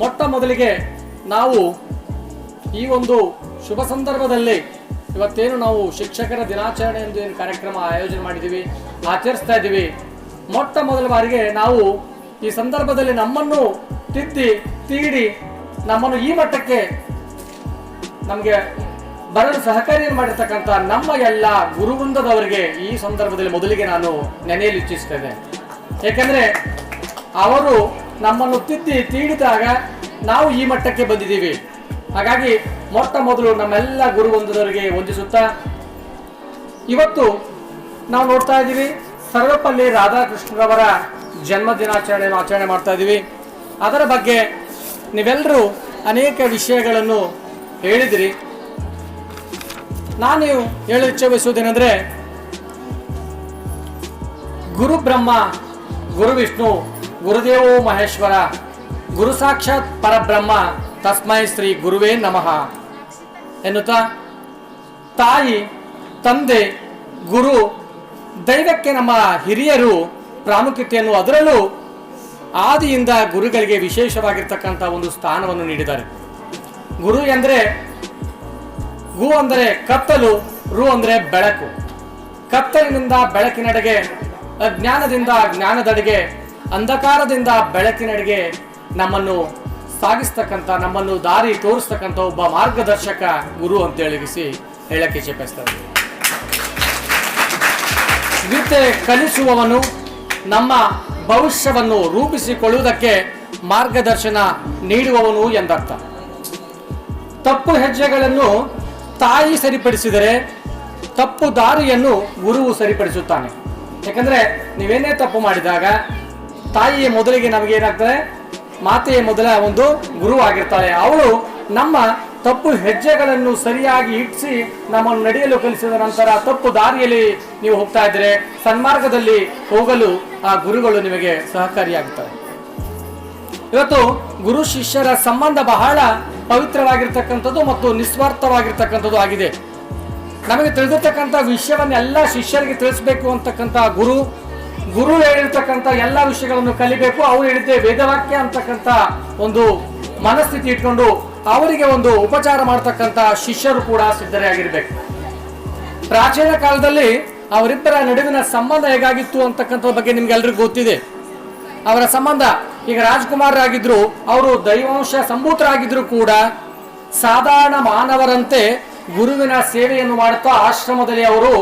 ಮೊಟ್ಟ ಮೊದಲಿಗೆ ನಾವು ಈ ಒಂದು ಶುಭ ಸಂದರ್ಭದಲ್ಲಿ ಇವತ್ತೇನು ನಾವು ಶಿಕ್ಷಕರ ದಿನಾಚರಣೆ ಎಂದು ಏನು ಕಾರ್ಯಕ್ರಮ ಆಯೋಜನೆ ಮಾಡಿದ್ದೀವಿ, ಆಚರಿಸ್ತಾ ಇದ್ದೀವಿ. ಮೊಟ್ಟ ಮೊದಲ ಬಾರಿಗೆ ನಾವು ಈ ಸಂದರ್ಭದಲ್ಲಿ ನಮ್ಮನ್ನು ತಿದ್ದಿ, ತೀಡಿ, ನಮ್ಮನ್ನು ಈ ಮಟ್ಟಕ್ಕೆ ನಮಗೆ ಬರಲು ಸಹಕಾರಿಯನ್ನು ಮಾಡಿರ್ತಕ್ಕಂಥ ನಮ್ಮ ಎಲ್ಲ ಗುರುವೃಂದದವರಿಗೆ ಈ ಸಂದರ್ಭದಲ್ಲಿ ಮೊದಲಿಗೆ ನಾನು ನೆನೆಯಲು ಇಚ್ಛಿಸ್ತೇನೆ. ಏಕೆಂದರೆ ಅವರು ನಮ್ಮನ್ನು ತಿದ್ದಿ ತೀಡಿದಾಗ ನಾವು ಈ ಮಟ್ಟಕ್ಕೆ ಬಂದಿದ್ದೀವಿ. ಹಾಗಾಗಿ ಮೊಟ್ಟ ಮೊದಲು ನಮ್ಮೆಲ್ಲ ಗುರುವೃಂದದವರಿಗೆ ವಂದಿಸುತ್ತಾ, ಇವತ್ತು ನಾವು ನೋಡ್ತಾ ಇದ್ದೀವಿ, ಸರ್ವಪಲ್ಲಿ ರಾಧಾಕೃಷ್ಣರವರ ಜನ್ಮ ದಿನಾಚರಣೆಯನ್ನು ಆಚರಣೆ ಮಾಡ್ತಾ ಇದ್ದೀವಿ. ಅದರ ಬಗ್ಗೆ ನೀವೆಲ್ಲರೂ ಅನೇಕ ವಿಷಯಗಳನ್ನು ಹೇಳಿದಿರಿ. ನಾನು ಹೇಳಲು ಇಚ್ಛೆ ಬಯಸುವುದೇನೆಂದರೆ ಗುರು ಬ್ರಹ್ಮ ಗುರು ವಿಷ್ಣು ಗುರುದೇವೋ ಮಹೇಶ್ವರ, ಗುರು ಸಾಕ್ಷಾತ್ ಪರಬ್ರಹ್ಮ, ತಸ್ಮೈ ಶ್ರೀ ಗುರುವೇ ನಮಃ. ಎನ್ನುತ್ತಾ? ತಾಯಿ, ತಂದೆ, ಗುರು, ದೈವಕ್ಕೆ ನಮ್ಮ ಹಿರಿಯರು, ಪ್ರಾಮುಖ್ಯತೆಯನ್ನು ಅದರಲ್ಲೂ ಆದಿಯಿಂದ ಗುರುಗಳಿಗೆ ವಿಶೇಷವಾಗಿರ್ತಕ್ಕಂಥ ಒಂದು ಸ್ಥಾನವನ್ನು ನೀಡಿದ್ದಾರೆ. ಗುರು ಎಂದರೆ ಗು ಅಂದರೆ ಕತ್ತಲು, ರು ಅಂದರೆ ಬೆಳಕು. ಕತ್ತಲಿನಿಂದ ಬೆಳಕಿನಡೆಗೆ ಅಜ್ಞಾನದಿಂದ ಜ್ಞಾನದೆಡೆಗೆ ಅಂಧಕಾರದಿಂದ ಬೆಳಕಿನಡೆಗೆ ನಮ್ಮನ್ನು ಸಾಗಿಸ್ತಕ್ಕಂಥ, ನಮ್ಮನ್ನು ದಾರಿ ತೋರಿಸ್ತಕ್ಕಂಥ ಒಬ್ಬ ಮಾರ್ಗದರ್ಶಕ ಗುರು ಅಂತ ಹೇಳಿಸಿ ಹೇಳಕ್ಕೆ ಚೇಪಿಸ್ತಾರೆ ಗೀತೆ ಕಲಿಸುವವನು ನಮ್ಮ ಭವಿಷ್ಯವನ್ನು ರೂಪಿಸಿಕೊಳ್ಳುವುದಕ್ಕೆ ಮಾರ್ಗದರ್ಶನ ನೀಡುವವನು ಎಂದರ್ಥ. ತಪ್ಪು ಹೆಜ್ಜೆಗಳನ್ನು ತಾಯಿ ಸರಿಪಡಿಸಿದರೆ ತಪ್ಪು ದಾರಿಯನ್ನು ಗುರುವು ಸರಿಪಡಿಸುತ್ತಾನೆ. ಯಾಕಂದ್ರೆ ನೀವೇನೇ ತಪ್ಪು ಮಾಡಿದಾಗ ತಾಯಿಯ ಮೊದಲಿಗೆ ನಮಗೆ ಏನಾಗ್ತದೆ ಮಾತೆಯ ಮೊದಲ ಒಂದು ಗುರು ಆಗಿರ್ತಾಳೆ ಅವಳು ನಮ್ಮ ತಪ್ಪು ಹೆಜ್ಜೆಗಳನ್ನು ಸರಿಯಾಗಿ ಇಟ್ಟಿಸಿ ನಮ್ಮನ್ನು ನಡೆಯಲು ಕಲಿಸಿದ ನಂತರ ತಪ್ಪು ದಾರಿಯಲ್ಲಿ ನೀವು ಹೋಗ್ತಾ ಇದ್ರೆ ಸನ್ಮಾರ್ಗದಲ್ಲಿ ಹೋಗಲು ಆ ಗುರುಗಳು ನಿಮಗೆ ಸಹಕಾರಿಯಾಗುತ್ತವೆ. ಇವತ್ತು ಗುರು ಶಿಷ್ಯರ ಸಂಬಂಧ ಬಹಳ ಪವಿತ್ರವಾಗಿರ್ತಕ್ಕಂಥದ್ದು ಮತ್ತು ನಿಸ್ವಾರ್ಥವಾಗಿರ್ತಕ್ಕಂಥದ್ದು ಆಗಿದೆ. ನಮಗೆ ತಿಳಿದಿರ್ತಕ್ಕಂಥ ವಿಷಯವನ್ನೆಲ್ಲ ಶಿಷ್ಯರಿಗೆ ತಿಳಿಸಬೇಕು ಅಂತಕ್ಕಂಥ ಗುರು ಗುರು ಹೇಳಿರ್ತಕ್ಕಂಥ ಎಲ್ಲ ವಿಷಯಗಳನ್ನು ಕಲಿಬೇಕು, ಅವ್ರು ಹೇಳಿದ್ದೆ ವೇದವಾಕ್ಯ ಅಂತಕ್ಕಂಥ ಒಂದು ಮನಸ್ಥಿತಿ ಇಟ್ಕೊಂಡು ಅವರಿಗೆ ಒಂದು ಉಪಚಾರ ಮಾಡ್ತಕ್ಕಂಥ ಶಿಷ್ಯರು ಕೂಡ ಸಿದ್ಧರೇ ಪ್ರಾಚೀನ ಕಾಲದಲ್ಲಿ ಅವರಿಬ್ಬರ ನಡುವಿನ ಸಂಬಂಧ ಹೇಗಾಗಿತ್ತು ಅಂತಕ್ಕಂಥ ಬಗ್ಗೆ ನಿಮ್ಗೆಲ್ರಿಗೂ ಗೊತ್ತಿದೆ. ಅವರ ಸಂಬಂಧ, ಈಗ ರಾಜ್ಕುಮಾರ್ ಆಗಿದ್ರು ಅವರು ದೈವಾಂಶ ಸಂಭೂತರಾಗಿದ್ರು ಕೂಡ ಸಾಧಾರಣ ಮಾನವರಂತೆ ಗುರುವಿನ ಸೇವೆಯನ್ನು ಮಾಡುತ್ತಾ ಆಶ್ರಮದಲ್ಲಿ ಅವರು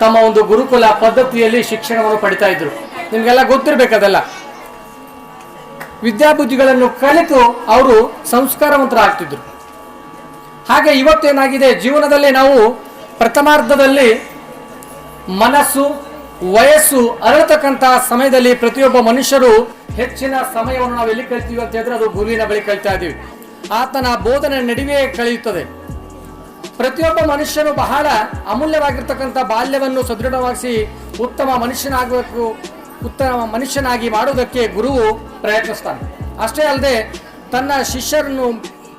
ತಮ್ಮ ಒಂದು ಗುರುಕುಲ ಪದ್ಧತಿಯಲ್ಲಿ ಶಿಕ್ಷಣವನ್ನು ಪಡಿತಾ ಇದ್ರು. ನಿಮಗೆಲ್ಲ ಗೊತ್ತಿರ್ಬೇಕದೆಲ್ಲ. ವಿದ್ಯಾಬುದ್ಧಿಗಳನ್ನು ಕಲಿತು ಅವರು ಸಂಸ್ಕಾರವಂತರಾಗ್ತಿದ್ರು. ಹಾಗೆ ಇವತ್ತೇನಾಗಿದೆ? ಜೀವನದಲ್ಲಿ ನಾವು ಪ್ರಥಮಾರ್ಧದಲ್ಲಿ ಮನಸ್ಸು, ವಯಸ್ಸು ಅರಳತಕ್ಕಂತಹ ಸಮಯದಲ್ಲಿ ಪ್ರತಿಯೊಬ್ಬ ಮನುಷ್ಯರು ಹೆಚ್ಚಿನ ಸಮಯವನ್ನು ನಾವು ಎಲ್ಲಿ ಕಲಿತೀವಿ ಅಂತ ಹೇಳಿದ್ರೆ ಅದು ಗುರುವಿನ ಬಳಿ ಕಲಿತಾ ಇದ್ದೀವಿ. ಆತನ ಬೋಧನೆ ನಡುವೆ ಕಳೆಯುತ್ತದೆ. ಪ್ರತಿಯೊಬ್ಬ ಮನುಷ್ಯನು ಬಹಳ ಅಮೂಲ್ಯವಾಗಿರ್ತಕ್ಕಂಥ ಬಾಲ್ಯವನ್ನು ಸದೃಢವಾಗಿಸಿ ಉತ್ತಮ ಮನುಷ್ಯನಾಗಬೇಕು, ಉತ್ತಮ ಮನುಷ್ಯನಾಗಿ ಮಾಡುವುದಕ್ಕೆ ಗುರುವು ಪ್ರಯತ್ನಿಸ್ತಾನೆ. ಅಷ್ಟೇ ಅಲ್ಲದೆ ತನ್ನ ಶಿಷ್ಯರನ್ನು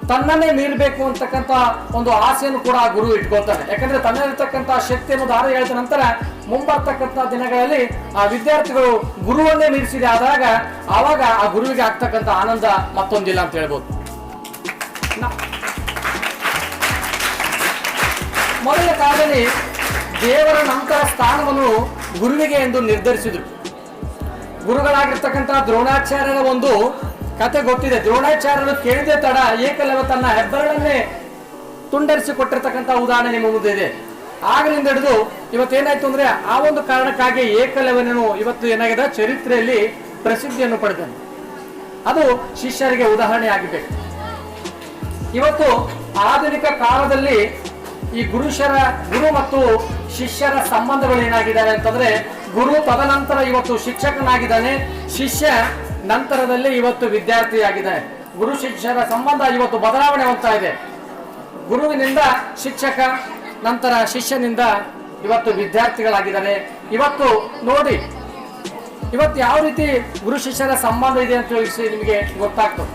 ತನ್ನನ್ನೇ ಮೀರಬೇಕು ಅಂತಕ್ಕಂಥ ಒಂದು ಆಸೆಯನ್ನು ಕೂಡ ಗುರು ಇಟ್ಕೊಳ್ತಾನೆ. ಯಾಕಂದ್ರೆ ತನ್ನಲ್ಲಿರ್ತಕ್ಕಂಥ ಶಕ್ತಿಯನ್ನು ದಾರಿ ಹೇಳಿದ ನಂತರ ಮುಂಬರ್ತಕ್ಕಂಥ ದಿನಗಳಲ್ಲಿ ಆ ವಿದ್ಯಾರ್ಥಿಗಳು ಗುರುವನ್ನೇ ಮೀರಿಸಿದೆ ಆದಾಗ ಆವಾಗ ಆ ಗುರುವಿಗೆ ಆಗ್ತಕ್ಕಂಥ ಆನಂದ ಮತ್ತೊಂದಿಲ್ಲ ಅಂತ ಹೇಳ್ಬೋದು. ಕಾಲದಲ್ಲಿ ದೇವರ ನಂತರ ಸ್ಥಾನವನ್ನು ಗುರುವಿಗೆ ಎಂದು ನಿರ್ಧರಿಸಿದರು. ಗುರುಗಳಾಗಿರ್ತಕ್ಕಂಥ ದ್ರೋಣಾಚಾರ್ಯರ ಒಂದು ಕತೆ ಗೊತ್ತಿದೆ. ದ್ರೋಣಾಚಾರ್ಯರು ಕೇಳಿದ ತಡ ಏಕಲವ ತನ್ನ ತುಂಡರಿಸಿ ಕೊಟ್ಟಿರ್ತಕ್ಕಂಥ ಉದಾಹರಣೆ ನಿಮ್ಮ ಮುಂದೆ ಇದೆ. ಆಗಲಿಂದ ಹಿಡಿದು ಇವತ್ತೇನಾಯ್ತು ಅಂದ್ರೆ ಆ ಒಂದು ಕಾರಣಕ್ಕಾಗಿ ಏಕಲವನನು ಇವತ್ತು ಏನಾಗಿದೆ? ಚರಿತ್ರೆಯಲ್ಲಿ ಪ್ರಸಿದ್ಧಿಯನ್ನು ಪಡೆದನು. ಅದು ಶಿಷ್ಯರಿಗೆ ಉದಾಹರಣೆ ಆಗಬೇಕು ಇವತ್ತು ಆಧುನಿಕ ಕಾಲದಲ್ಲಿ ಈ ಗುರುಷರ ಗುರು ಮತ್ತು ಶಿಷ್ಯರ ಸಂಬಂಧಗಳು ಏನಾಗಿದ್ದಾವೆ ಅಂತಂದ್ರೆ, ಗುರು ತದನಂತರ ಇವತ್ತು ಶಿಕ್ಷಕನಾಗಿದ್ದಾನೆ, ಶಿಷ್ಯ ನಂತರದಲ್ಲಿ ಇವತ್ತು ವಿದ್ಯಾರ್ಥಿಯಾಗಿದ್ದಾನೆ ಗುರು ಶಿಷ್ಯರ ಸಂಬಂಧ ಇವತ್ತು ಬದಲಾವಣೆ ಹೊಂದ್ತಾ ಇದೆ. ಗುರುವಿನಿಂದ ಶಿಕ್ಷಕ, ನಂತರ ಶಿಷ್ಯನಿಂದ ಇವತ್ತು ವಿದ್ಯಾರ್ಥಿಗಳಾಗಿದ್ದಾರೆ ಇವತ್ತು ನೋಡಿ, ಇವತ್ತು ಯಾವ ರೀತಿ ಗುರು ಶಿಷ್ಯರ ಸಂಬಂಧ ಇದೆ ಅಂತ ತಿಳಿಸಿ ನಿಮಗೆ ಗೊತ್ತಾಗ್ತದೆ.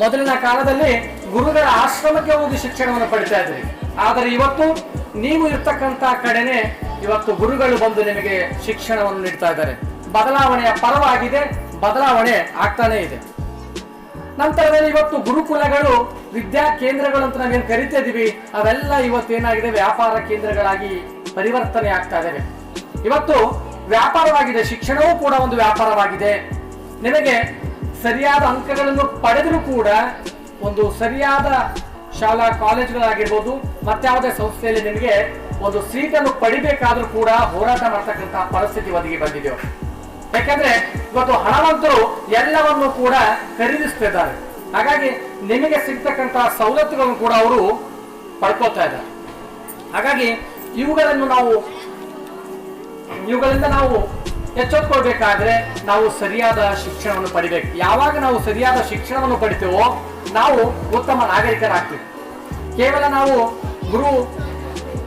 ಮೊದಲಿನ ಕಾಲದಲ್ಲಿ ಗುರುಗಳ ಆಶ್ರಮಕ್ಕೆ ಹೋಗಿ ಶಿಕ್ಷಣವನ್ನು ಪಡಿತಾ ಇದ್ರಿ. ಆದರೆ ಇವತ್ತು ನೀವು ಇರ್ತಕ್ಕಂಥ ಕಡೆನೆ ಇವತ್ತು ಗುರುಗಳು ಬಂದು ನಿಮಗೆ ಶಿಕ್ಷಣವನ್ನು ನೀಡ್ತಾ ಇದ್ದಾರೆ. ಬದಲಾವಣೆಯ ಪರವಾಗಿದೆ, ಬದಲಾವಣೆ ಆಗ್ತಾನೇ ಇದೆ. ನಂತರದಲ್ಲಿ ಇವತ್ತು ಗುರುಕುಲಗಳು, ವಿದ್ಯಾ ಕೇಂದ್ರಗಳು ಅಂತ ನಾವೇನು ಕರಿತಾ ಇದೀವಿ, ಅವೆಲ್ಲ ಇವತ್ತು ಏನಾಗಿದೆ, ವ್ಯಾಪಾರ ಕೇಂದ್ರಗಳಾಗಿ ಪರಿವರ್ತನೆ ಆಗ್ತಾ ಇದಾವೆ. ಇವತ್ತು ವ್ಯಾಪಾರವಾಗಿದೆ, ಶಿಕ್ಷಣವೂ ಕೂಡ ಒಂದು ವ್ಯಾಪಾರವಾಗಿದೆ. ನಿಮಗೆ ಸರಿಯಾದ ಅಂಕಗಳನ್ನು ಪಡೆದರೂ ಕೂಡ ಒಂದು ಸರಿಯಾದ ಶಾಲಾ ಕಾಲೇಜುಗಳಾಗಿರ್ಬೋದು ಮತ್ತಾವುದೇ ಸಂಸ್ಥೆಯಲ್ಲಿ ನಿಮಗೆ ಒಂದು ಸೀಟನ್ನು ಪಡಿಬೇಕಾದ್ರೂ ಕೂಡ ಹೋರಾಟ ಮಾಡ್ತಕ್ಕಂತಹ ಪರಿಸ್ಥಿತಿ ಒದಗಿ ಬಂದಿದೆ. ಯಾಕಂದ್ರೆ ಇವತ್ತು ಹಣವಂತರು ಎಲ್ಲವನ್ನು ಕೂಡ ಖರೀದಿಸ್ತಿದ್ದಾರೆ. ಹಾಗಾಗಿ ನಿಮಗೆ ಸಿಗ್ತಕ್ಕಂತಹ ಸವಲತ್ತುಗಳನ್ನು ಕೂಡ ಅವರು ಪಡ್ಕೋತಾ ಇದ್ದಾರೆ. ಹಾಗಾಗಿ ಇವುಗಳನ್ನು ನಾವು, ಇವುಗಳಿಂದ ನಾವು ಎಚ್ಚೆತ್ಕೊಳ್ಬೇಕಾದ್ರೆ ನಾವು ಸರಿಯಾದ ಶಿಕ್ಷಣವನ್ನು ಪಡಿಬೇಕು. ಯಾವಾಗ ನಾವು ಸರಿಯಾದ ಶಿಕ್ಷಣವನ್ನು ಪಡಿತೇವೋ ನಾವು ಉತ್ತಮ ನಾಗರಿಕರಾಗ್ತೀವಿ. ಕೇವಲ ನಾವು ಗುರು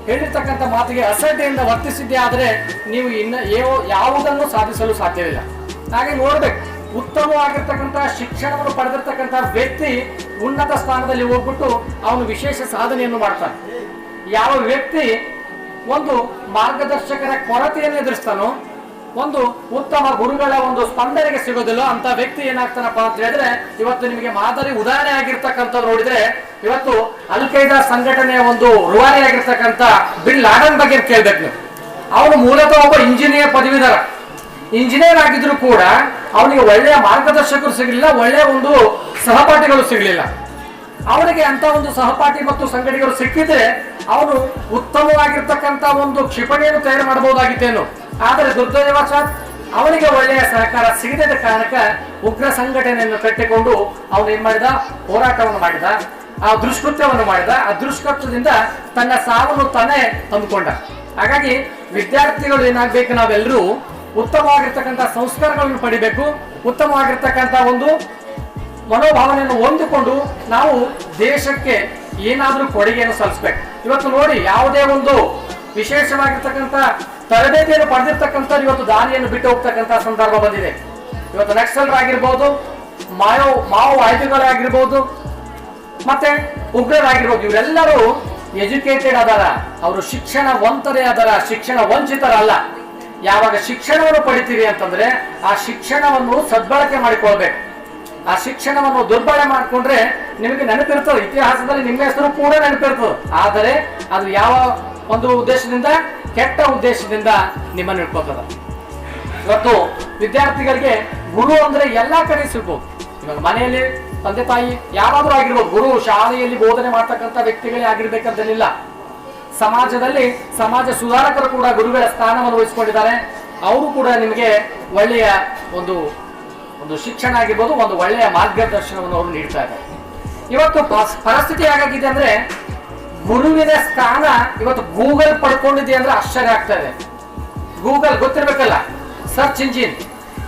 ಹೇಳಿರ್ತಕ್ಕಂಥ ಮಾತಿಗೆ ಅಸಡ್ಡೆಯಿಂದ ವರ್ತಿಸಿದ್ದೇ ಆದರೆ ನೀವು ಇನ್ನ ಯಾವ- ಯಾವುದನ್ನು ಸಾಧಿಸಲು ಸಾಧ್ಯವಿಲ್ಲ. ಹಾಗೆ ನೋಡ್ಬೇಕು, ಉತ್ತಮವಾಗಿರ್ತಕ್ಕಂಥ ಶಿಕ್ಷಣವನ್ನು ಪಡೆದಿರ್ತಕ್ಕಂಥ ವ್ಯಕ್ತಿ ಉನ್ನತ ಸ್ಥಾನದಲ್ಲಿ ಹೋಗ್ಬಿಟ್ಟು ಅವನು ವಿಶೇಷ ಸಾಧನೆಯನ್ನು ಮಾಡ್ತಾನೆ. ಯಾವ ವ್ಯಕ್ತಿ ಒಂದು ಮಾರ್ಗದರ್ಶಕರ ಕೊರತೆಯನ್ನು ಎದುರಿಸ್ತಾನೋ ಒಂದು ಉತ್ತಮ ಗುರುಗಳ ಒಂದು ಸ್ಪಂದನೆಗೆ ಸಿಗೋದಿಲ್ಲ ಅಂತ ವ್ಯಕ್ತಿ ಏನಾಗ್ತಾನಪ್ಪ ಅಂತ ಹೇಳಿದ್ರೆ, ಇವತ್ತು ನಿಮಗೆ ಮಾದರಿ ಉದಾಹರಣೆ ಆಗಿರ್ತಕ್ಕಂಥದ್ದು ನೋಡಿದ್ರೆ, ಇವತ್ತು ಅಲ್ ಖೈದಾ ಸಂಘಟನೆಯ ಒಂದು ರುವಾರಿ ಆಗಿರ್ತಕ್ಕಂಥ ಬಿನ್ ಲಾಡನ್ ಬಗ್ಗೆ ಕೇಳ್ಬೇಕು ನೀವು. ಅವನು ಮೂಲತಃ ಒಬ್ಬ ಇಂಜಿನಿಯರ್ ಪದವೀಧರ. ಇಂಜಿನಿಯರ್ ಆಗಿದ್ರು ಕೂಡ ಅವನಿಗೆ ಒಳ್ಳೆಯ ಮಾರ್ಗದರ್ಶಕರು ಸಿಗಲಿಲ್ಲ, ಒಳ್ಳೆಯ ಒಂದು ಸಹಪಾಠಿಗಳು ಸಿಗಲಿಲ್ಲ. ಅವನಿಗೆ ಅಂತ ಒಂದು ಸಹಪಾಠಿ ಮತ್ತು ಸಂಘಟನೆಗಳು ಸಿಕ್ಕಿದ್ರೆ, ಅವನು ಉತ್ತಮವಾಗಿರ್ತಕ್ಕಂಥ ಒಂದು ಕ್ಷಿಪಣಿಯನ್ನು ತಯಾರು ಮಾಡಬಹುದಾಗಿತ್ತೇನು. ಆದರೆ ದುರ್ದೈವಶಾತ್ ಅವನಿಗೆ ಒಳ್ಳೆಯ ಸಹಕಾರ ಸಿಗದ ಕಾರಣಕ್ಕ ಉಗ್ರ ಸಂಘಟನೆಯನ್ನು ಕಟ್ಟಿಕೊಂಡು ಅವನು ಏನ್ ಮಾಡಿದ? ಹೋರಾಟವನ್ನು ಮಾಡಿದ. ಆ ದುಷ್ಕೃತ್ಯವನ್ನು ಮಾಡಿದ. ಆ ದುಷ್ಕೃತ್ಯದಿಂದ ತನ್ನ ಸಾವನ್ನು ತಾನೇ ತಂದುಕೊಂಡ. ಹಾಗಾಗಿ ವಿದ್ಯಾರ್ಥಿಗಳು ಏನಾಗ್ಬೇಕು? ನಾವೆಲ್ಲರೂ ಉತ್ತಮವಾಗಿರ್ತಕ್ಕಂಥ ಸಂಸ್ಕಾರಗಳನ್ನು ಪಡಿಬೇಕು. ಉತ್ತಮವಾಗಿರ್ತಕ್ಕಂಥ ಒಂದು ಮನೋಭಾವನೆಯನ್ನು ಹೊಂದಿಕೊಂಡು ನಾವು ದೇಶಕ್ಕೆ ಏನಾದರೂ ಕೊಡುಗೆಯನ್ನು ಸಲ್ಲಿಸ್ಬೇಕು. ಇವತ್ತು ನೋಡಿ, ಯಾವುದೇ ಒಂದು ವಿಶೇಷವಾಗಿರ್ತಕ್ಕಂಥ ತರಬೇತಿಯನ್ನು ಪಡೆದಿರ್ತಕ್ಕಂಥ ಇವತ್ತು ದಾರಿಯನ್ನು ಬಿಟ್ಟು ಹೋಗ್ತಕ್ಕಂಥ ಸಂದರ್ಭ ಬಂದಿದೆ. ಇವತ್ತು ನಕ್ಸಲರಾಗಿರ್ಬೋದು ಮಾಯೋ ಮಾವೋವಾದಿಗಳಾಗಿರ್ಬೋದು ಮತ್ತೆ ಉಗ್ರರಾಗಿರ್ಬೋದು, ಇವರೆಲ್ಲರೂ ಎಜುಕೇಟೆಡ್ ಅದಾರ, ಅವರು ಶಿಕ್ಷಣ ವಂತರೇ ಅದರ, ಶಿಕ್ಷಣ ವಂಚಿತರಲ್ಲ. ಯಾವಾಗ ಶಿಕ್ಷಣವನ್ನು ಪಡಿತೀವಿ ಅಂತಂದ್ರೆ, ಆ ಶಿಕ್ಷಣವನ್ನು ಸದ್ಬಳಕೆ ಮಾಡಿಕೊಳ್ಬೇಕು. ಆ ಶಿಕ್ಷಣವನ್ನು ದುರ್ಬಳಕೆ ಮಾಡಿಕೊಂಡ್ರೆ ನಿಮಗೆ ನೆನಪಿರ್ತದೆ ಇತಿಹಾಸದಲ್ಲಿ ನಿಮ್ಮ ಹೆಸರು ಕೂಡ ನೆನಪಿರ್ತದೆ ಆದರೆ ಅದು ಯಾವ ಒಂದು ಉದ್ದೇಶದಿಂದ, ಕೆಟ್ಟ ಉದ್ದೇಶದಿಂದ ನಿಮ್ಮನ್ನು ಇಟ್ಕೋತದ ಇವತ್ತು ವಿದ್ಯಾರ್ಥಿಗಳಿಗೆ ಗುರು ಅಂದ್ರೆ ಎಲ್ಲಾ ಕಡೆ ಸಿಗ್ಬೋದು. ಇವಾಗ ಮನೆಯಲ್ಲಿ ತಂದೆ ತಾಯಿ ಯಾರಾದ್ರೂ ಆಗಿರ್ಬೋದು, ಗುರು ಶಾಲೆಯಲ್ಲಿ ಬೋಧನೆ ಮಾಡ್ತಕ್ಕಂಥ ವ್ಯಕ್ತಿಗಳೇ ಆಗಿರ್ಬೇಕಂತಲಿಲ್ಲ ಸಮಾಜದಲ್ಲಿ ಸಮಾಜ ಸುಧಾರಕರು ಕೂಡ ಗುರುಗಳ ಸ್ಥಾನವನ್ನು ವಹಿಸಿಕೊಂಡಿದ್ದಾರೆ. ಅವರು ಕೂಡ ನಿಮಗೆ ಒಳ್ಳೆಯ ಒಂದು ಒಂದು ಶಿಕ್ಷಣ ಆಗಿರ್ಬೋದು, ಒಂದು ಒಳ್ಳೆಯ ಮಾರ್ಗದರ್ಶನವನ್ನು ಅವರು ನೀಡ್ತಾ ಇದ್ದಾರೆ. ಇವತ್ತು ಪರಿಸ್ಥಿತಿ ಹೇಗಾಗಿದೆ ಅಂದ್ರೆ ಗುರುವಿನ ಸ್ಥಾನ ಇವತ್ತು ಗೂಗಲ್ ಪಡ್ಕೊಂಡಿದೆ ಅಂದ್ರೆ ಆಶ್ಚರ್ಯ ಆಗ್ತಾ ಇದೆ. ಗೂಗಲ್ ಗೊತ್ತಿರ್ಬೇಕಲ್ಲ, ಸರ್ಚ್ ಇಂಜಿನ್.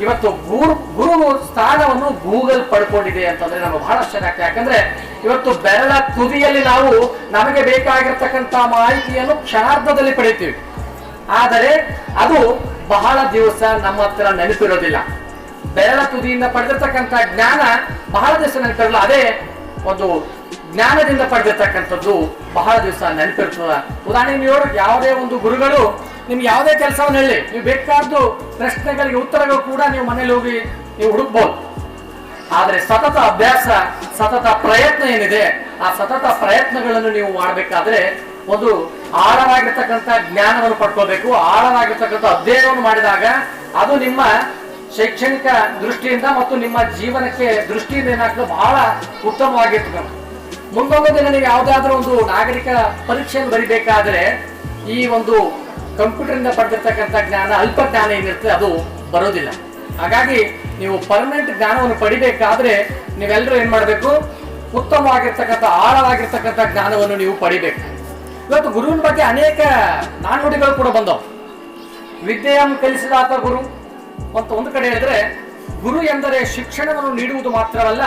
ಇವತ್ತು ಗುರು ಗುರು ಸ್ಥಾನವನ್ನು ಗೂಗಲ್ ಪಡ್ಕೊಂಡಿದೆ ಅಂತಂದ್ರೆ ನಮ್ಗೆ ಬಹಳ ಆಶ್ಚರ್ಯ ಆಗ್ತದೆ ಯಾಕಂದ್ರೆ ಇವತ್ತು ಬೆರಳ ತುದಿಯಲ್ಲಿ ನಾವು ನಮಗೆ ಬೇಕಾಗಿರ್ತಕ್ಕಂತ ಮಾಹಿತಿಯನ್ನು ಕ್ಷಣಾರ್ಧದಲ್ಲಿ ಪಡೆಯುತ್ತೀವಿ. ಆದರೆ ಅದು ಬಹಳ ದಿವಸ ನಮ್ಮ ಹತ್ರ ನೆನಪಿರೋದಿಲ್ಲ. ಬೆರಳ ತುದಿಯಿಂದ ಪಡೆದಿರ್ತಕ್ಕಂಥ ಜ್ಞಾನ ಬಹಳ ದಿವಸ ನೆನಪಿರಲ್ಲ. ಅದೇ ಒಂದು ಜ್ಞಾನದಿಂದ ಪಡೆದಿರ್ತಕ್ಕಂಥದ್ದು ಬಹಳ ದಿವಸ ನೆನಪಿರ್ತದ. ಉದಾಹರಣೆಗೆ ನೀವು ಯಾವುದೇ ಒಂದು ಗುರುಗಳು ನಿಮ್ಗೆ ಯಾವುದೇ ಕೆಲಸವನ್ನು ಹೇಳಿ, ನೀವು ಬೇಕಾದ್ದು ಪ್ರಶ್ನೆಗಳಿಗೆ ಉತ್ತರಗಳು ಕೂಡ ನೀವು ಮನೇಲಿ ಹೋಗಿ ನೀವು ಹುಡುಕ್ಬೋದು. ಆದರೆ ಸತತ ಅಭ್ಯಾಸ, ಸತತ ಪ್ರಯತ್ನ ಏನಿದೆ, ಆ ಸತತ ಪ್ರಯತ್ನಗಳನ್ನು ನೀವು ಮಾಡಬೇಕಾದ್ರೆ ಒಂದು ಆಳವಾಗಿರ್ತಕ್ಕಂಥ ಜ್ಞಾನವನ್ನು ಪಡ್ಕೋಬೇಕು. ಆಳವಾಗಿರ್ತಕ್ಕಂಥ ಅಧ್ಯಯನವನ್ನು ಮಾಡಿದಾಗ ಅದು ನಿಮ್ಮ ಶೈಕ್ಷಣಿಕ ದೃಷ್ಟಿಯಿಂದ ಮತ್ತು ನಿಮ್ಮ ಜೀವನಕ್ಕೆ ದೃಷ್ಟಿಯಿಂದ ಏನಾಗ್ತದೆ, ಬಹಳ ಉತ್ತಮವಾಗಿರ್ತಕ್ಕಂಥ ಮುಂದೊಂದು ನೀವು ಯಾವುದಾದ್ರೂ ಒಂದು ನಾಗರಿಕ ಪರೀಕ್ಷೆಯನ್ನು ಬರಿಬೇಕಾದ್ರೆ ಈ ಒಂದು ಕಂಪ್ಯೂಟರ್ ಇಂದ ಪಡೆದಿರ್ತಕ್ಕಂಥ ಜ್ಞಾನ, ಅಲ್ಪ ಜ್ಞಾನ ಏನಿರ್ತದೆ ಅದು ಬರೋದಿಲ್ಲ. ಹಾಗಾಗಿ ನೀವು ಪರ್ಮನೆಂಟ್ ಜ್ಞಾನವನ್ನು ಪಡಿಬೇಕಾದ್ರೆ ನೀವೆಲ್ಲರೂ ಏನು ಮಾಡಬೇಕು? ಉತ್ತಮವಾಗಿರ್ತಕ್ಕಂಥ, ಆಳವಾಗಿರ್ತಕ್ಕಂಥ ಜ್ಞಾನವನ್ನು ನೀವು ಪಡಿಬೇಕು. ಇವತ್ತು ಗುರುವಿನ ಬಗ್ಗೆ ಅನೇಕ ನಾಣ್ಣುಡಿಗಳು ಕೂಡ ಬಂದವು. ವಿದ್ಯೆಯನ್ನು ಕಲಿಸಿದಾತ ಗುರು ಮತ್ತು ಒಂದು ಕಡೆ ಹೇಳಿದ್ರೆ, ಗುರು ಎಂದರೆ ಶಿಕ್ಷಣವನ್ನು ನೀಡುವುದು ಮಾತ್ರವಲ್ಲ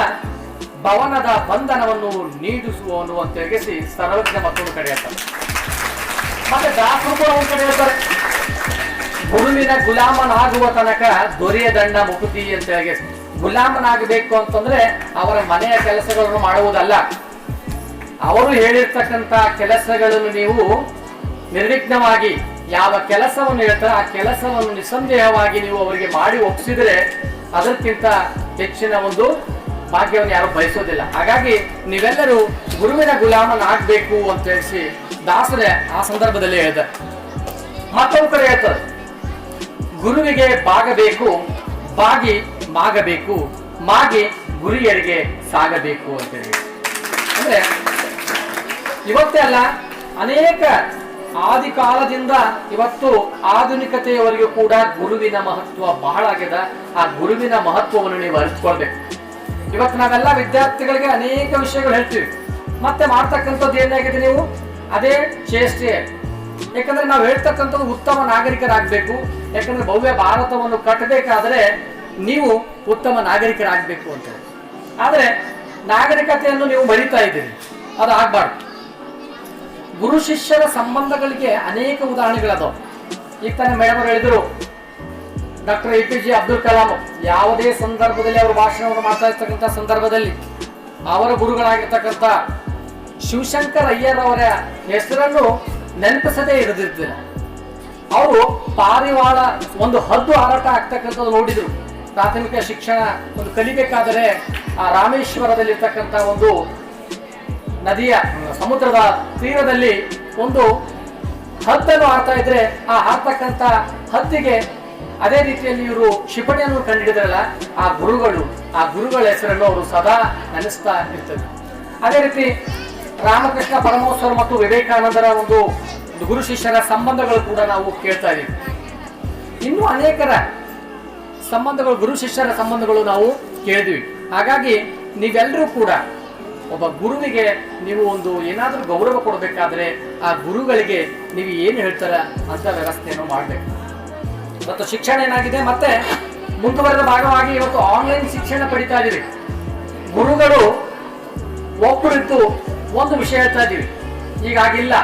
ಭವನದ ಬಂಧನವನ್ನು ನೀಡಿಸುವವನು ಅಂತ ಹೇಗಿಸಿ ಸರ್ವಜ್ಞ ಕಡೆ ಹೇಳ್ತಾರೆ ಮತ್ತೆ ದಾಸರು ಕೂಡ ಒಂದು ಕಡೆ ಹೇಳ್ತಾರೆ ಗುರುವಿನ ಗುಲಾಮನಾಗುವ ತನಕ ದೊರೆಯ ದಂಡ ಮುಕುತಿ ಅಂತ ಹೇಳಿ ಗುಲಾಮನಾಗಬೇಕು ಅಂತಂದ್ರೆ ಅವರ ಮನೆಯ ಕೆಲಸಗಳನ್ನು ಮಾಡುವುದಲ್ಲ. ಅವರು ಹೇಳಿರ್ತಕ್ಕಂತ ಕೆಲಸಗಳನ್ನು ನೀವು ನಿರ್ವಿಘ್ನವಾಗಿ ಯಾವ ಕೆಲಸವನ್ನು ಹೇಳ್ತಾರೆ ಆ ಕೆಲಸವನ್ನು ನಿಸ್ಸಂದೇಹವಾಗಿ ನೀವು ಅವರಿಗೆ ಮಾಡಿ ಒಪ್ಪಿಸಿದ್ರೆ ಅದಕ್ಕಿಂತ ಹೆಚ್ಚಿನ ಒಂದು ಭಾಗ್ಯವನ್ನು ಯಾರು ಬಯಸೋದಿಲ್ಲ. ಹಾಗಾಗಿ ನೀವೆಲ್ಲರೂ ಗುರುವಿನ ಗುಲಾಮನಾಗಬೇಕು ಅಂತ ಹೇಳಿಸಿ ದಾಸರೆ ಆ ಸಂದರ್ಭದಲ್ಲಿ ಹೇಳಿದ ಮತ್ತೊಂದು ಕಡೆ ಹೇಳ್ತಾರೆ, ಗುರುವಿಗೆ ಬಾಗಬೇಕು, ಬಾಗಿ ಮಾಗಬೇಕು, ಮಾಗಿ ಗುರಿಯರಿಗೆ ಸಾಗಬೇಕು ಅಂತೇಳಿ ಅಂದ್ರೆ ಇವತ್ತೇ ಅಲ್ಲ, ಅನೇಕ ಆದಿ ಕಾಲದಿಂದ ಇವತ್ತು ಆಧುನಿಕತೆಯವರೆಗೂ ಕೂಡ ಗುರುವಿನ ಮಹತ್ವ ಬಹಳ ಆಗಿದೆ. ಆ ಗುರುವಿನ ಮಹತ್ವವನ್ನು ನೀವು ಅರಿತುಕೊಳ್ಬೇಕು ಇವತ್ತು ನಾವೆಲ್ಲ ವಿದ್ಯಾರ್ಥಿಗಳಿಗೆ ಅನೇಕ ವಿಷಯಗಳು ಹೇಳ್ತೀವಿ. ಮತ್ತೆ ಮಾಡ್ತಕ್ಕಂಥದ್ದು ಏನಾಗಿದೆ ನೀವು? ಅದೇ ಚೇಷ್ಟೆ ಯಾಕಂದ್ರೆ ನಾವು ಹೇಳ್ತಕ್ಕಂಥದ್ದು ಉತ್ತಮ ನಾಗರಿಕರಾಗಬೇಕು. ಯಾಕಂದ್ರೆ ಭವ್ಯ ಭಾರತವನ್ನು ಕಟ್ಟಬೇಕಾದ್ರೆ ನೀವು ಉತ್ತಮ ನಾಗರಿಕರಾಗಬೇಕು ಅಂತ ಆದರೆ ನಾಗರಿಕತೆಯನ್ನು ನೀವು ಮರಿತಾ ಇದ್ದೀರಿ. ಅದು ಆಗ್ಬಾರ್ದು. ಗುರು ಶಿಷ್ಯರ ಸಂಬಂಧಗಳಿಗೆ ಅನೇಕ ಉದಾಹರಣೆಗಳದಾವ. ಈಗ ತಾನೇ ಮೇಡಮ್ ಹೇಳಿದ್ರು doctor A P J Abdul Kalam ಯಾವುದೇ ಸಂದರ್ಭದಲ್ಲಿ ಅವರು ಭಾಷಣವನ್ನು ಮಾಡ್ತಾ ಸಂದರ್ಭದಲ್ಲಿ ಅವರ ಗುರುಗಳಾಗಿರ್ತಕ್ಕಂಥ ಶಿವಶಂಕರ್ ಅಯ್ಯರ್ ಅವರ ಹೆಸರನ್ನು ನೆನಪಿಸದೇ ಇರದಿದ್ದಿಲ್ಲ ಅವರು ಪಾರಿವಾಳ ಒಂದು ಹದ್ದು ಹಾರಾಟ ಆಗ್ತಕ್ಕಂಥದ್ದು ನೋಡಿದರು. ಪ್ರಾಥಮಿಕ ಶಿಕ್ಷಣ ಒಂದು ಕಲಿಬೇಕಾದರೆ ಆ ರಾಮೇಶ್ವರದಲ್ಲಿರ್ತಕ್ಕಂಥ ಒಂದು ನದಿಯ ಸಮುದ್ರದ ತೀರದಲ್ಲಿ ಒಂದು ಹದ್ದನ್ನು ಆಡ್ತಾ ಇದ್ರೆ ಆ ಹಾಕ್ತಕ್ಕಂಥ ಹದ್ದಿಗೆ ಅದೇ ರೀತಿಯಲ್ಲಿ ಇವರು ಕ್ಷಿಪಣಿಯನ್ನು ಕಂಡಿದ್ರಲ್ಲ, ಆ ಗುರುಗಳು, ಆ ಗುರುಗಳ ಹೆಸರನ್ನು ಅವರು ಸದಾ ನೆನೆಸ್ತಾ ಇರ್ತದೆ ಅದೇ ರೀತಿ ರಾಮಕೃಷ್ಣ ಪರಮೋತ್ಸವ ಮತ್ತು ವಿವೇಕಾನಂದರ ಒಂದು ಗುರು ಶಿಷ್ಯರ ಸಂಬಂಧಗಳು ಕೂಡ ನಾವು ಕೇಳ್ತಾ ಇದೀವಿ ಇನ್ನೂ ಅನೇಕರ ಸಂಬಂಧಗಳು, ಗುರು ಶಿಷ್ಯರ ಸಂಬಂಧಗಳು ನಾವು ಕೇಳಿದ್ವಿ ಹಾಗಾಗಿ ನೀವೆಲ್ಲರೂ ಕೂಡ ಒಬ್ಬ ಗುರುವಿಗೆ ನೀವು ಒಂದು ಏನಾದರೂ ಗೌರವ ಕೊಡಬೇಕಾದ್ರೆ ಆ ಗುರುಗಳಿಗೆ ನೀವು ಏನು ಹೇಳ್ತಾರ ಅಂತ ವ್ಯವಸ್ಥೆಯನ್ನು ಮಾಡಬೇಕು. ಇವತ್ತು ಶಿಕ್ಷಣ ಏನಾಗಿದೆ? ಮತ್ತೆ ಮುಂದುವರೆದ ಭಾಗವಾಗಿ ಇವತ್ತು ಆನ್ಲೈನ್ ಶಿಕ್ಷಣ ಪಡಿತಾ ಇದ್ದೀವಿ ಗುರುಗಳು ಒಬ್ಬರಿದ್ದು ಒಂದು ವಿಷಯ ಹೇಳ್ತಾ ಇದ್ದೀವಿ ಈಗಾಗಿಲ್ಲ.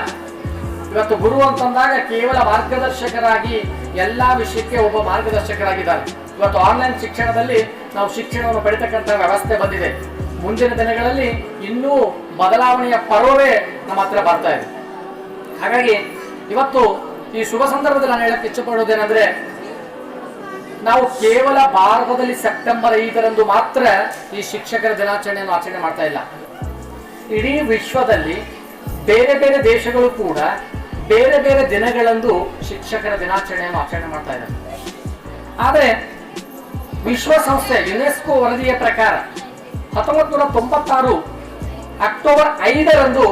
ಇವತ್ತು ಗುರು ಅಂತಂದಾಗ ಕೇವಲ ಮಾರ್ಗದರ್ಶಕರಾಗಿ ಎಲ್ಲ ವಿಷಯಕ್ಕೆ ಒಬ್ಬ ಮಾರ್ಗದರ್ಶಕರಾಗಿದ್ದಾರೆ. ಇವತ್ತು ಆನ್ಲೈನ್ ಶಿಕ್ಷಣದಲ್ಲಿ ನಾವು ಶಿಕ್ಷಣವನ್ನು ಪಡಿತಕ್ಕಂಥ ವ್ಯವಸ್ಥೆ ಬಂದಿದೆ. ಮುಂದಿನ ದಿನಗಳಲ್ಲಿ ಇನ್ನೂ ಬದಲಾವಣೆಯ ಪರ್ವವೇ ನಮ್ಮ ಹತ್ರ ಬರ್ತಾ ಇದೆ. ಹಾಗಾಗಿ ಇವತ್ತು ಈ ಶುಭ ಸಂದರ್ಭದಲ್ಲಿ ನಾನು ಹೇಳಕ್ಕೆ ಇಚ್ಛಪಡೋದೇನೆಂದ್ರೆ ನಾವು ಕೇವಲ ಭಾರತದಲ್ಲಿ ಸೆಪ್ಟೆಂಬರ್ ಐದರಂದು ಮಾತ್ರ ಈ ಶಿಕ್ಷಕರ ದಿನಾಚರಣೆಯನ್ನು ಆಚರಣೆ ಮಾಡ್ತಾ ಇಲ್ಲ. ಇಡೀ ವಿಶ್ವದಲ್ಲಿ ಬೇರೆ ಬೇರೆ ದೇಶಗಳು ಕೂಡ ಬೇರೆ ಬೇರೆ ದಿನಗಳಂದು ಶಿಕ್ಷಕರ ದಿನಾಚರಣೆಯನ್ನು ಆಚರಣೆ ಮಾಡ್ತಾ ಇದ್ದಾರೆ. ಆದರೆ ವಿಶ್ವಸಂಸ್ಥೆ, ಯುನೆಸ್ಕೋ ವರದಿಯ ಪ್ರಕಾರ ಹತ್ತೊಂಬತ್ತು ನೂರ ತೊಂಬತ್ತಾರು ಅಕ್ಟೋಬರ್ ಐದರಂದು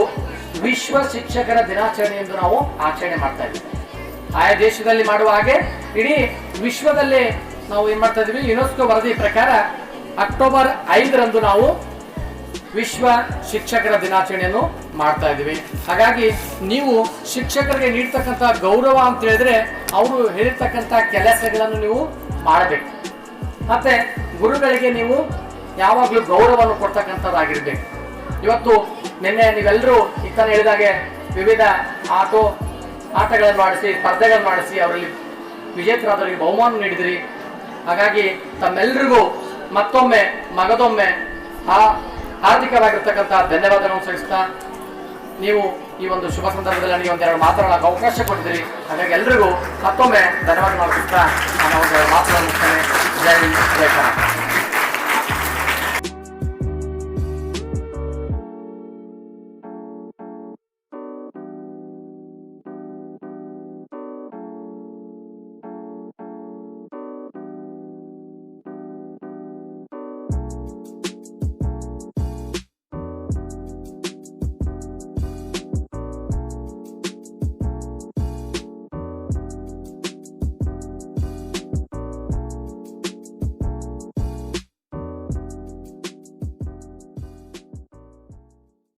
ವಿಶ್ವ ಶಿಕ್ಷಕರ ದಿನಾಚರಣೆ ಎಂದು ನಾವು ಆಚರಣೆ ಮಾಡ್ತಾ ಇದ್ದೀವಿ. ಆಯಾ ದೇಶದಲ್ಲಿ ಮಾಡುವ ಹಾಗೆ ಇಡೀ ವಿಶ್ವದಲ್ಲೇ ನಾವು ಏನ್ ಮಾಡ್ತಾ ಇದೀವಿ? ಯುನೆಸ್ಕೋ ವರದಿ ಪ್ರಕಾರ ಅಕ್ಟೋಬರ್ ಐದರಂದು ನಾವು ವಿಶ್ವ ಶಿಕ್ಷಕರ ದಿನಾಚರಣೆಯನ್ನು ಮಾಡ್ತಾ ಇದ್ದೀವಿ ಹಾಗಾಗಿ ನೀವು ಶಿಕ್ಷಕರಿಗೆ ನೀಡ್ತಕ್ಕಂಥ ಗೌರವ ಅಂತ ಹೇಳಿದ್ರೆ ಅವರು ಹೇಳಿರ್ತಕ್ಕಂಥ ಕೆಲಸಗಳನ್ನು ನೀವು ಮಾಡಬೇಕು. ಮತ್ತೆ ಗುರುಗಳಿಗೆ ನೀವು ಯಾವಾಗಲೂ ಗೌರವವನ್ನು ಕೊಡ್ತಕ್ಕಂಥದ್ದಾಗಿರ್ಬೇಕು. ಇವತ್ತು ನಿನ್ನೆ ನೀವೆಲ್ಲರೂ ಇತ್ತಾನ ಹೇಳಿದಾಗೆ ವಿವಿಧ ಆಟೋ ಆಟಗಳನ್ನು ಮಾಡಿಸಿ ಸ್ಪರ್ಧೆಗಳನ್ನು ಮಾಡಿಸಿ ಅವರಲ್ಲಿ ವಿಜೇತರಾದವರಿಗೆ ಬಹುಮಾನ ನೀಡಿದಿರಿ. ಹಾಗಾಗಿ ತಮ್ಮೆಲ್ಲರಿಗೂ ಮತ್ತೊಮ್ಮೆ ಮಗದೊಮ್ಮೆ ಆ ಹಾರ್ದಿಕವಾಗಿರ್ತಕ್ಕಂಥ ಧನ್ಯವಾದಗಳನ್ನು ಸಲ್ಲಿಸ್ತಾ ನೀವು ಈ ಒಂದು ಶುಭ ಸಂದರ್ಭದಲ್ಲಿ ನನಗೆ ಒಂದೆರಡು ಮಾತನಾಡಕ್ಕೆ ಅವಕಾಶ ಕೊಟ್ಟಿದ್ದೀರಿ. ಹಾಗಾಗಿ ಎಲ್ರಿಗೂ ಮತ್ತೊಮ್ಮೆ ಧನ್ಯವಾದ ಸಲ್ಲಿಸ್ತಾ ನಾನು ಮಾತುಗಳನ್ನು ಮುಗಿಸ್ತೇನೆ ಜೈ ಹಿಂದ್, ಜೈ ಕರ್ನಾಟಕ